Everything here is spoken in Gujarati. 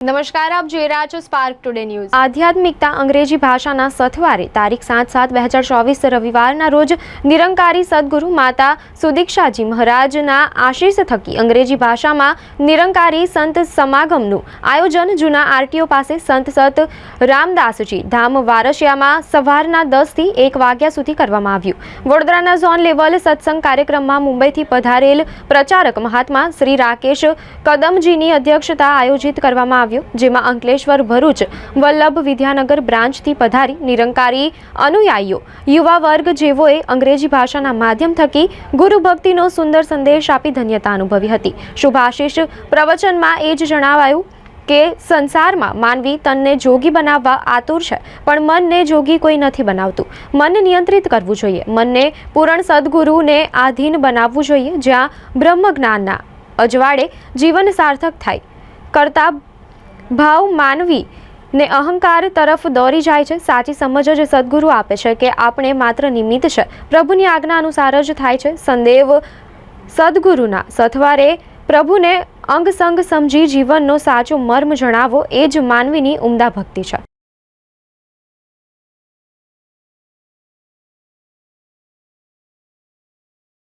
નમસ્કાર, આપ જોઈ રહ્યા છો સ્પાર્ક ટુડે ન્યૂઝ આધ્યાત્મિકતા અંગ્રેજી ભાષાના સથવારે તારીખ સાત સાત બે હજાર ચોવીસ રવિવારના રોજ નિરંકારી સદગુરુ માતા સુદીક્ષાજી મહારાજના આશીષ થકી અંગ્રેજી ભાષામાં નિરંકારી સંત સમાગમનું આયોજન જૂના આરટીઓ પાસે સંત સત રામદાસજી ધામ વારસિયામાં સવારના દસથી એક વાગ્યા સુધી કરવામાં આવ્યું. વડોદરાના ઝોન લેવલ સત્સંગ કાર્યક્રમમાં મુંબઈથી પધારેલ પ્રચારક મહાત્મા શ્રી રાકેશ કદમજીની અધ્યક્ષતા આયોજિત કરવામાં આવ્યો, જેમાં અંકલેશ્વર ભરૂચ, વલ્લભ વિદ્યાનગર બ્રાન્ચથી પધારી નિરંકારી અનુયાયીઓ. યુવા વર્ગ જેઓએ અંગ્રેજી ભાષાના માધ્યમ થકી ગુરુ ભક્તિનો સુંદર સંદેશ આપી ધન્યતા અનુભવી હતી. શુભાશીષ પ્રવચનમાં એ જ જણાવાયું કે, સંસારમાં માનવી તનને જોગી બનાવવા આતુર છે, પણ મનને જોગી કોઈ નથી બનાવતું. મનને નિયંત્રિત કરવું જોઈએ. મનને પૂરણ સદગુરુને આધીન બનાવવું જોઈએ, જ્યાં બ્રહ્મ જ્ઞાનના અજવાળે જીવન સાર્થક થાય. કરતા ભાવ માનવી ને અહંકાર તરફ દોરી જાય છે. સાચી સમજ જ સદગુરુ આપે છે કે આપણે માત્ર નિમિત્ત છે. પ્રભુની આજ્ઞા અનુસાર જ થાય છે. સંદેવ સદગુરુના સથવારે પ્રભુને અંગ સંગ સમજી જીવનનો સાચો મર્મ જણાવો. એ જ માનવીની ઉમદા ભક્તિ છે.